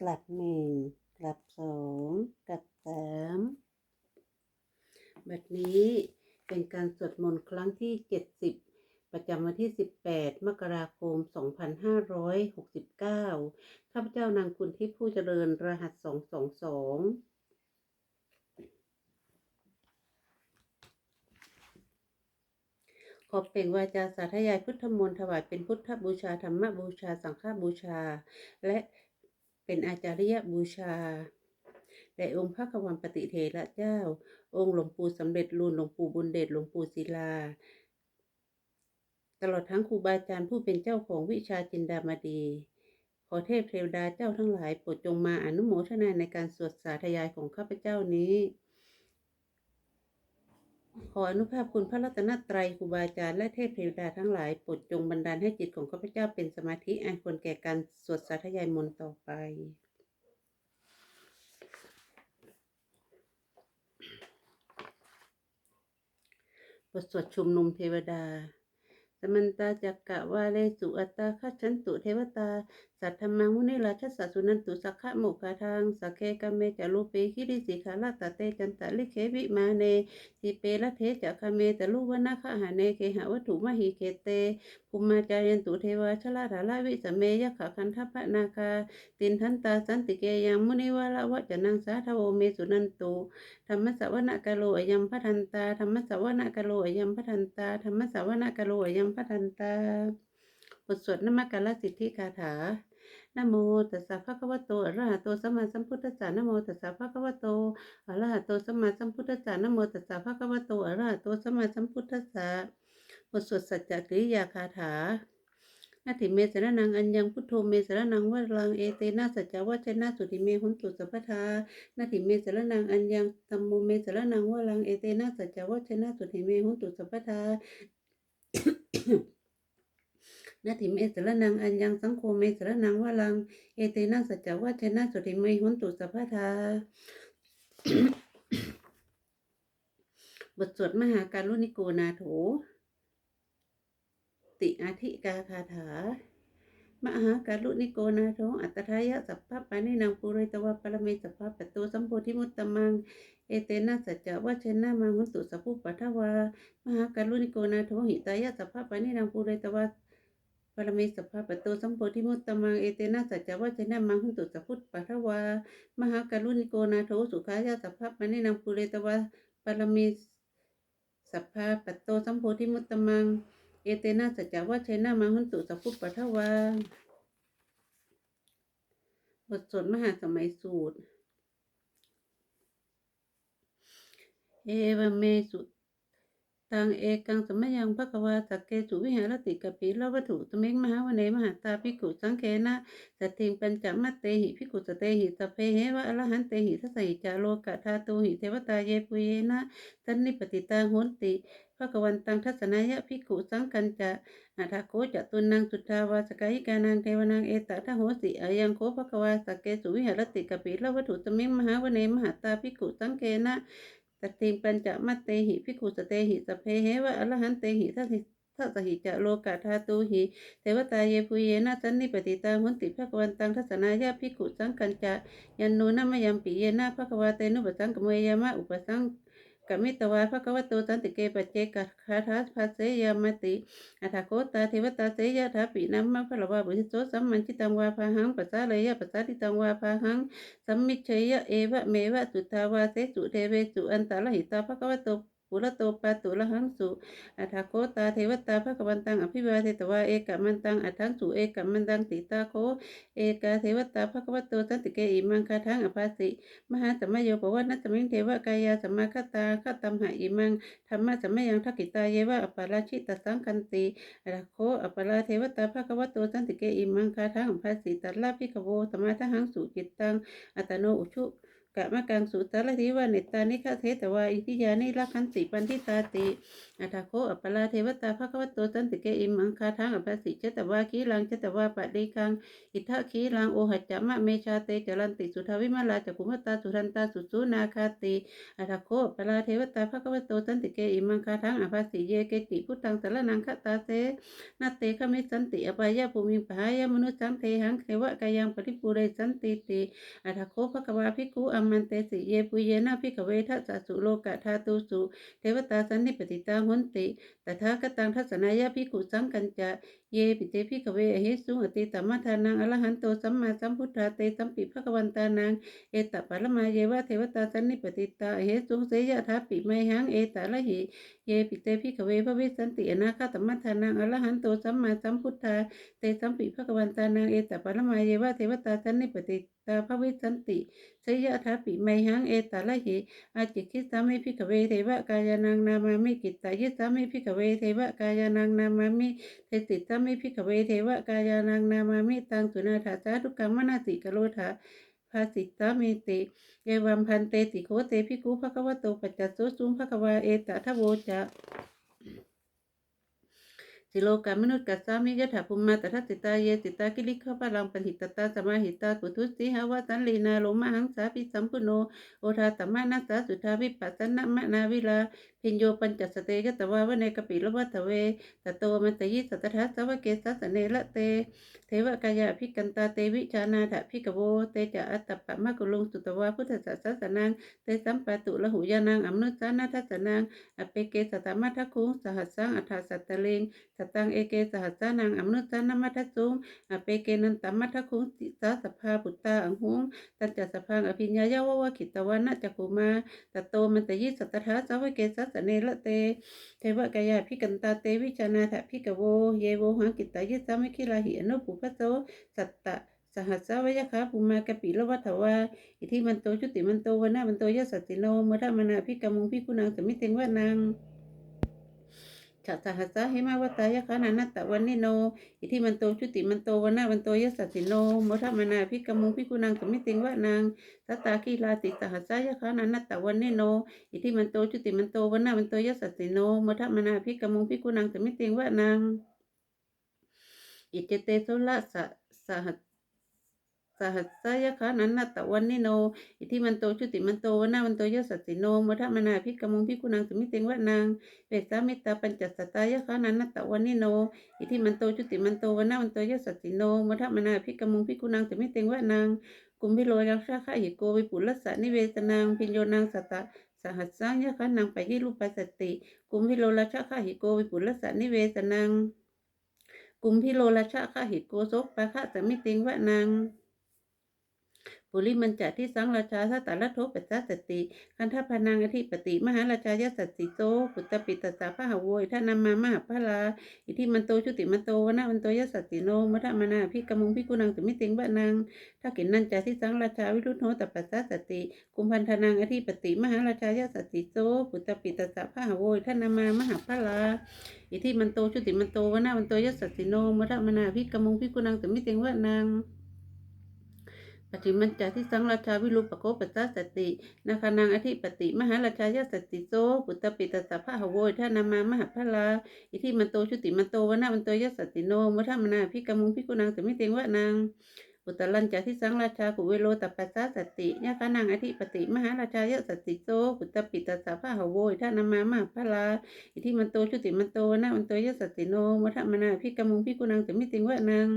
กลับหนึ่งกลับสองกลับสามบัดนี้เป็นการสวดมนต์ครั้งที่เจ็ดสิบประจำวันที่ 18 มกราคม 2569 ข้าพเจ้านางคุณที่ผู้เจริญรหัส 222ขอเปล่งวาจาสาธยายพุทธมนต์ถวายเป็นพุทธบูชาธรรมบูชาสังฆบูชา และ เป็นอาจาริยบูชาแด่องค์พระกวันปฏิเทระเจ้า องค์หลวงปู่สำเร็จรูนหลวงปู่บุญเดชหลวงปู่ศิลา ตลอดทั้งครูบาอาจารย์ผู้เป็นเจ้าของวิชาจินดามาดี ขอเทพเทวดาเจ้าทั้งหลายโปรดจงมาอนุโมทนาในการสวดสาธยายของข้าพเจ้านี้ ขออนุภาพคุณพระรัตนตรัยครูบาอาจารย์และเทพเทวดาทั้งหลายโปรดจงบันดาลให้จิตของข้าพเจ้าเป็นสมาธิอันควรแก่การสวดสาธยายมนต์ต่อไป บทสวดชุมนุมเทวดาสมันตาจักกะวาเลสุอัตตาคัจฉันตุเทวตา สัทธมังมุนิราชสัสสุนันตุสักขะโมกขาทางสักเคกเมจะลูเปคิริสิขาลาตเตจันตะลิเควิมาเนสิเปละเทจะคเมตะลุวนาคหาเนเคหะวัตถุมหิเคเตภูมิมาจายันตุเทวาชลาธาลาวิสเมยะขะคันทัพพะนาคาตินทันตาสันติเกยังมุนิวาละวะจะนังสาทโวเมสุนันตุธรรมสวนกะโลอยัมพะทันตาธรรมสวนกะโลอยัมพะทันตาธรรมสวนกะโลอยัมพะทันตาบทสวดนมกาลสิทธิคาถา นโมตัสสะภะคะวะโตอะระหะโตสัมมาสัมพุทธัสสะนโมตัสสะภะคะวะโตอะระหะโตสัมมาสัมพุทธัสสะนโมตัสสะภะคะวะโตอะระหะโตสัมมาสัมพุทธัสสะบทสวดสัจจกิริยาคาถานาทิเมสรนังอัญญังพุทโธเมสรนังวะรังเอเตนะสัจจวัชนะสุติเมหุนตุสัพพทานาทิเมสรนังอัญญังตัมโมเมสรนังวะรังเอเตนะสัจจวัชนะสุติเมหุนตุสัพพทา นาทิเมสระนังอัญญังสังโฆเมสรนังวะลัง เอเตนะสัจจวัชนะสุติเมหุนตุสัพพทาบทสวดมหาการุณิโกนาโถ ติอาธิกาคาถา มหาการุณิโกนาโถ อัตถายะสัพพะปานินางปุเรตวะปรเมสัพพะปะโตสัมโพธิมุตตมัง เอเตนะสัจจวัชนะมังหุนตุสัพพุปัทวา มหาการุณิโกนาโถหิตายะสัพพะปานินางปุเรตวะ ปรเมสัพพะปะโตสัมโพธิมุตตมังเอเตนะสัจจวัชนะมังหุนตุสัพพุปัทวามหาการุณิโกนาโถสุขายะสัพพะปานินางปุเรตวะปรเมสัพพะปโตสัมโพธิมุตตมังเอเตนะสัจจวัชนะมังหุนตุสัพพุปัทวาบทสวดมหาสมัยสูตร เอวเมสุ ตังเอกังสมยังภะคะวาสักเกสุวิหารติกปิลวัตถุตเมงมหาวเนมหาตาภิกุสังเคนะสติงปัญจมัตเตหิภิกุสเตหิสพเพเหวะอรหันเตหิทัสสิจาโลกะธาตุหิเทวตาเยปุเยนะสันนิปติตาโหนติภะคะวันตังทัศนายะภิกุสังกันจะอัฏฐโกจะตุนังสุทธาวาสกายิกานังเทวนังเอตตะโหสิอายังโคภะคะวาสักเกสุวิหารติกปิลวัตถุตเมงมหาวเนมหาตาภิกุสังเคนะ ตติงปัญจมัตเตหิพิกุสเตหิสเพเหวะอรหันเตหิทัศทัสหิจะโลกะธาตุหิเทวตาเยปุเยนะสันนิปติตาหุนติภะควันตังทัศนายาพิกุสังกัญจะยันโนนะมยัมปิเยนะภะควาเตนุปสังกมเมยามะอุปสัง กมิตวาภะกวะโตสันติเกปัจเจกคาทัสภาเสยามติอัฐโกตาเทวตาเสยะถาปินัมมะพละวาบุริโสสัมมันจิตังวาภาหังปัสสาเลยะปัสสาติตังวาภาหังสัมมิเชยะเอวะเมวะสุทาวาเสสุเทเวสุอันตาลหิตาภะกวะโต ปุระโตปาตุละหังสุอัฏฐโคตาเทวตาภะคะวันตังอภิวาเทตวาเอกะมันตังอัฏฐังสุเอกะมันตังติตาโคเอกาเทวตาภะคะวะโตสันติเกอิมังคาทังอภาสิมหาสัมมโยปวัตนัสมิงเทวกายาสัมมาคตาคตัมหะอิมังธรรมะสัมมยังทักกิตาเยวะอปาราชิตสังคันติอัฏฐโคอปาราเทวตาภะคะวะโตสันติเกอิมังคาทังอภาสิตัลลาภิกขโวสมาทหังสุจิตตังอัตโนอุชุ กะมะกังสุตระทิวาเนตานิฆาเทตวาอิทิยานิรักขันติปันทิตาติอัฏโคอัปปลาเทวตาภควโตสันติเกอิมังคาทังอภัสสิเจตวาคีลังเจตวาปะเดกังอิทะคีลังโอหัจจะมะเมชาเตจรันติสุทาวิมาลาจักุมตตาสุทันตาสุสุนาคาติอัฏโคปลาเทวตาภควโตสันติเกอิมังคาทังอภัสสิเยเกติพุทธังสรนังคตาเสนาเตขมิสันติอปายาภูมิปหายามนุสังเทหังเทวะกายังปริปุเรสันติติอัฏโคภควาภิกขุอมมันเตสิเยปุเยนะภิกเวทัสสะสุโลกะธาตุสุเทวตาสันนิปติตาหุนติตถาคตังทัศนายาภิกขุสังกัญจะเยปิเตพิกเวอหิสุอติตมมทานังอรหันโตสัมมาสัมพุทธาเตสัมปิภควันตานังเอตปะละมาเยวะเทวตาสันนิปติตาอหิสุเสยะทัปปิไมหังเอตาละหิเยปิเตพิกเวพระวิสันติอนาคตมมทานังอรหันโตสัมมาสัมพุทธาเตสัมปิภควันตานังเอตปะละมาเยวะเทวตาสันนิปติต ตาพระวิสันติเสยะทัปปิไมหังเอตาละหิอาจิคิสามิพิกเวเทวะกายานังนามามิกิตตายิสามิพิกเวเทวะกายานังนามามิเทติตามิพิกเวเทวะกายานังนามามิตังสุนาถาสาทุกขมนาสิกโลถาภาสิตามิติเยวัมพันเตติโคเตพิกุภะควโตปัจจัสโสสุงภควาเอตทะโวจะ สิโลกามนุษย์กัสสามิยถาภูมิมาตทัสสิตาเยสิตากิลิขพลังปหิตตาสมาหิตาปุทุสิหาวาสันลีนาโลมาหังสาปิสัมพุโนโอทาตมะนัสสาสุทาวิปัสสนะมะนาวิลาพิญโยปัญจสเตยตวาวะเนกปิลวัตเวตโตมันตยิสัตถัสสวะเกสัสเนละเต เทวกายาภิกันตาเตวิชานาถภิกโวเตจะอัตตปะมะกุลุงสุตวาพุทธสัสสนังเตสัมปะตุละหุยานังอมนุสานาทัสนังอเปเกสตมัทคุงสหัสสังอัฏฐสัตตะเลงตังเอเกสหัสานังอมนุสานามัทสุงอเปเกนันตมัทคุงสิสาสภาปุตตาอังหุงตัจจสพังอภิญญายาวะวะขิตวานะจักขุมาตโตมันตยิสัตถะสาวเกสัสเนละเตเทวกายาพิกันตาเตวิจานาถพิกโว เยโวหังกิตายิสามิคิลาหิอนุปุปโสสัตตะสหัสสาวะคาภูมากะปิละวัฏวาอิทิมันโตชุติมันโตวนามันโตยสัสสิโนมทมนาพิกมุงพิกุนังสมิเตงวะนาง ฉัตสหัสสะเหมาวตายะคานานัตตะวันนิโน อิทิมันโตชุติมันโตวันนามันโตยสัสสิโนมทมนาพิกมุงพิกุนังสมิเตงวะนางสัตตาคีลาติสหัสสะยะคานานัตตะวันนิโน อิทิมันโตชุติมันโตวันนามันโตยสัสสิโนมทมนาพิกมุงพิกุนังสมิเตงวะนางอิเจเตโสละสะสหัส หัสสยคะนันนัตตะวันนิโน อิทิมันโตชุติมันโตวนามันโตยสัสสิโนมทมนาพิกมุงพิกุนังสมิเตงวะนางเวสามิตาปัญจสตายคะนันนัตะวันนิโน อิทิมันโตชุติมันโตวนามันโตยสัสสิโนมทมนาพิกมุงพิกุนังสมิเตงวะนางกุมพิโลยักษะคะหิโกวิปุลสสะนิเวสนางพิญโยนางสตะสหัสสังยคะนางไปยิรูปัสสติ กุมพิโลลัชะคะหิโกวิปุลสสะนิเวสนางกุมพิโลลัชะคะหิโกโสปะคะสมิเตงวะนาง ปุริมันจะที่สังราชาทัตตละโทปัสสสติคันทพานังอธิปติมหาราชายสัสสิโตปุตตปิตสสาพหาโวยท่านำมามหาพลาอิทิมันโตชุติมันโตวนามันโตยสัสสิโนมทมนาพิกมุงพิกุนังสมิติงบะนังถ้ากินนันจาที่สังราชาวิรุธโนตปัสสสติกุมพันธนังอธิปติมหาราชายสัสสิโตปุตตปิตสสาพหาโวยท่านำมามหาพลาอิทิมันโตชุติมันโตวนามันโตยสัสสิโนมทมนาพิกมุงพิกุนังสมิติงบะนัง ปฏิมันจาที่สังราชาวิรุปโกปัสสะสตินาคานังอธิปติ มหาราชายสัสติโซปุตตปิตสสะพะหโวยท่านามามหาพลาอิทิมันโตชุติมันโตวนามันโตยสัสติโนมทมนาพิกมุงพิกุนังสมิเตงวะนางอุตตรัญจาที่สังราชากุเวโลตัปัสสะสติยะคานังอธิปติ มหาราชายสัสติโซปุตตปิตสสะพะหโวยท่านามามหาพลาอิทิมันโตชุติมันโตวนามันโตยสัสติโนมทมนาพิกมุงพิกุนังสมิเตงวะนาง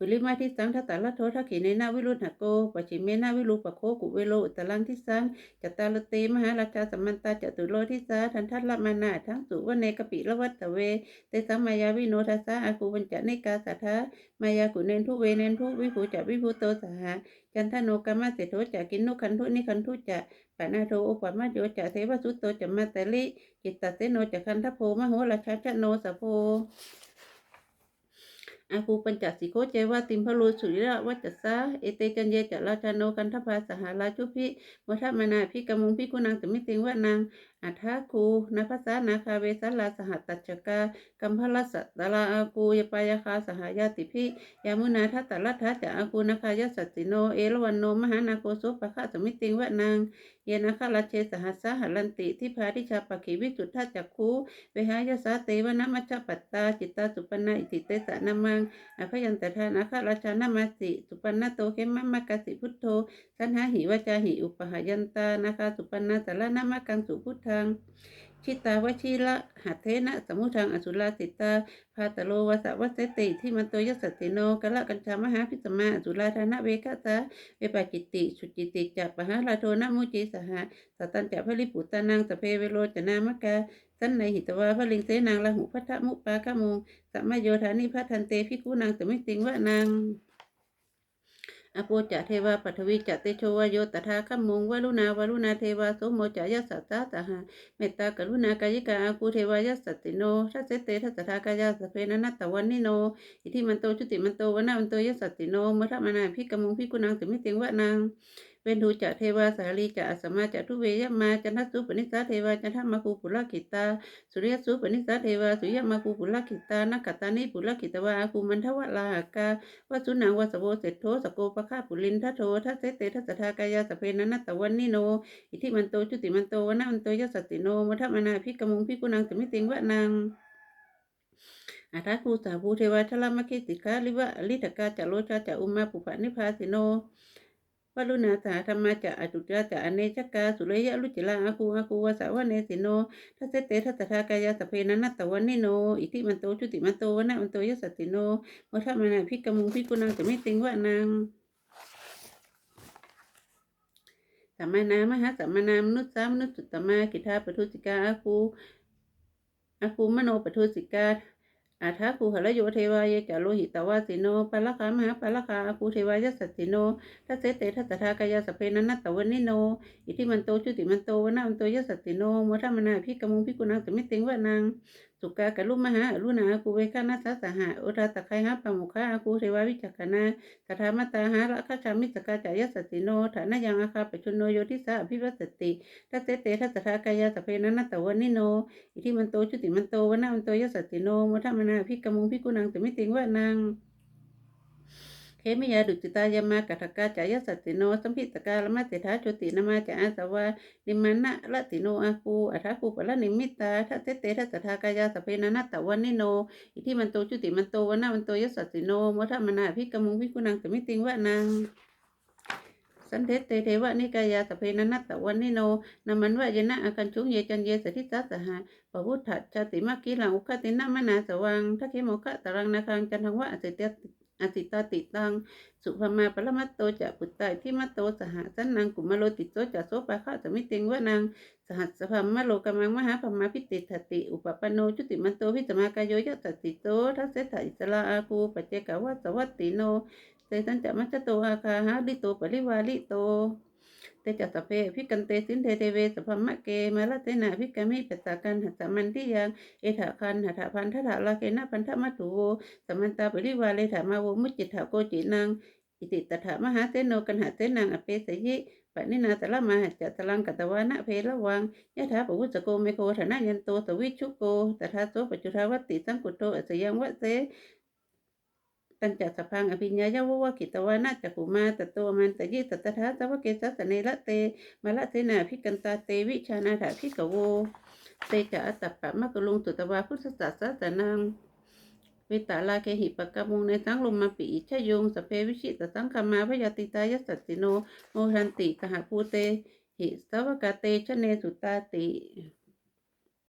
ปุริมาทิสังทัตตาละโททักขิเนนาวิรุณหโกปัจฉิเมนาวิรูปโคกุเวโลอุตตรังทิสังจัตตาลเตมหาราชาสัมมันตาจตุโลทิสาทันทัตละมานาทั้งสุวเนกปิละวัตตะเวเตสัมมายาวิโนทัสสะอาคูปัญจเนกาสัทธามายากุเนนทุเวเนนทุวิภูจะวิภูโตสหะจันทโนกรรมเสโทจะกินนุขันทุนิขันทุจะปานาโทอุปมาโยจะเทวสุตโตจะมาตลิจิตตเสโนจะคันทโพมโหราชาชโนสะโพ อาคูปัญจสิโคเจวาติมพะโลสุริระวัจจสาเอเตจันเยจะราชาโนกันทภาสหาราชุพิวัฒมนาพิกมุงพิกุนางแต่ไม่ติงว่านาง อัฐาคูนภาษานาคาเวสลาสหัตตัจกากัมพลสัตตลาอากูยปายาคาสหายาติพิยามุนาทัตตลัทธะจะอากูนาคายสัตติโนเอรวันโนมหานาโกโสปะคะสมิติงวะนางเยนาคาลาเชสหัสสหัลันติที่พาทิชาปะขีวิจุทธาจักคูเวหายาสาเตวนามัจจปัตตาจิตตาสุปนาอิติเตสะนามังอภยันตทานาคาราชานามาสิสุปนโตเขมมะมะกสิพุทโธ สันหาหิวจาหิอุปหายันตานาคาสุปันาสารนามากังสุพุทธังชิตาวชิละหัตเทนะสมุทังอสุราติตาพาตโลวสวัสเสติที่มันโตยสัตติโนกะละกัญชามหาพิสมาอสุราธานะเวกตาเวปาจิตติสุจิติจัปปะหาลาโทนะมุจิสหะสตันจะพลิปุตตานังสเพเวโรจนามกาสันในหิตวาพลิงเสนางละหุพัทธมุปปาคะมุงสัมมโยธานิพัทันเตพิกุนางสมิติงวะนาง อโปจะเทวาปัทวิจะเตโชวโยตถาคัมมงวลุนาวลุนาเทวาโสมโมจะยัสสะตาตหะเมตตากรุณากายิกาอากูเทวายัสสติโนทัสเสเตทัสทากายาสเพนนัตตวันนิโน อิทิมันโตชุติมันโตวนามันโตยัสสติโนมัทมนาพิกมงพิกุนังสมิติงวะนางเวนดูจะเทวาสาลีจะอสมมาจะทุเวยมาจันทสุปนิสาเทวาจันทมาคูปุลกิตาสุริยสุปนิสาเทวาสุริยมาคูปุลกิตานักตานิปุลกิตวาอาคูมันทวะลาหกาวสุนังวสโวเสโทสโกปะฆาปุลินทัโททัสเสเตทัสทากายาสเพนันตตวันนิโน อิทิมันโตจุติมันโตวนามันโตยสสติโนมัทมนาพิกมุงพิกุนังสมิติงวะนางอาทาคูสาภูเทวาชลามคิติกาลิวะลิตกาจะโลชาจะอุมาปุปะนิพาสิโน วลุณาสาธรรมาจะอจุจาจะอเนชกาสุเลยะลุจิลาอาคูอาคูวาสาวะเนสิโนทัสเตทัสสะทากายาสเพนันตตวันนิโน อิทิมันโตจุติมันโตวนามันโตยสสติโนวัฏมนาพิกมุงพิกุนังจะไม่ติงว่านางสัมมนามหาสัมมนามนุษย์สามนุษย์สุตตมากิทาปทุสิกาอาคูอาคูมโนปทุสิกา อาทาคูหรโยเทวายจาโลหิตวาสิโนปะละคามหาปะละคาคูเทวายสัสสิโนทัสเสเตทัสทากายาสเพนันตตวันนิโน อิทิมันโตจุติมันโตวนามันโตยสัสสิโนวัฏมนาพิกมุงพิกุนังจะไม่ติงวะนาง สุกากะลุมหาอรุณาคูเวคานาสสหะอุราตะไคหาปะมุขาคูเทวาวิจักนาสถามตาหาละคาชามิสกาจายสัสสิโนฐานะยังอาคาปชุนโนโยทิสาอภิวัสติทัตเตเตทัสสะทากายาสเพนันนัตะวันนิโนอิทิมันโตจุติมันโตวนามันโตยสัสสิโนมทัมนาพิกมุงพิกุนังจะไม่ติงว่านาง เคมิยาดุจิตายามากะทกาจายสัตติโนสัมพิตกาลมาเตถาโชตินามาจะอาสวานิมานะละติโนอาคูอัฐาคูปะละนิมิตาทัตเตเตทัสสะทากายาสเพนันตตวันนิโน อิทิมันโตจุติมันโตวันามันโตยสัสสิโนวัฏมนาพิกมุงพิกุนังจะไม่ติงว่านางสันเทเตเทวะนิกายาสเพนันตตวันนิโนนามันวะยนะอากันชุงเยจันเยสทิสัสหะปะพุทธชาติมากิลังอุคตินามนาสวังทักเขโมคะตรังนาคังจันทังวะอสิเต อติตาติตัง สุภมาปรมัตโตจะปุตตาที่มัตโตสหสันนังกุมารโลติโตจะโสปะคะไมิติงวะนางสหัสสภมมโลกมังมหาพมาพิติทติ อุปปนโนจุติมันโตพิจมากายโยยตติโตทัศเสถอิสลาอาคูปัจเจกวัสวัตติโนเตสันจะมัจจโตอาคาหาลิโตปริวาลิโต เตจัสเพพิกันเตสินเทเทเวสพมะเกมาลเตนะพิกามิปัสสากันหัสมันทิยังเอถาคันหัตถพันทถาลาเกนะพันธมัตถุโวสมันตาปริวาเลถามาโวมุจิตถาโกจินังอิติตถามหาเสโนกันหาเสนังอเปสยิปะนินาตละมาหัจจตลังกัตวานะเพละวังยะถาปวุสโกเมโคธนะยันโตสวิชุโกตถาโสปัจจุทาวัติสังกุโตอสยังวะเส ตัญจัสพังอภิญญายาวะกิตวานะจักขุมาตโตมันตยิตตถาสวะเกสัสเนละเตมาละเทนาพิกันตาเตวิชานาถาพิกโวเตจะอัตตปะมะกะลุงสุตวาพุทธศาสสะนังเวตาลาเคหิปะกะมุงในสังลมมาปิอิชยงสเพวิชิตสังคามาพยาติตายสัตติโนโมหันติกหภูเตหิสวกาเตชเนสุตาติ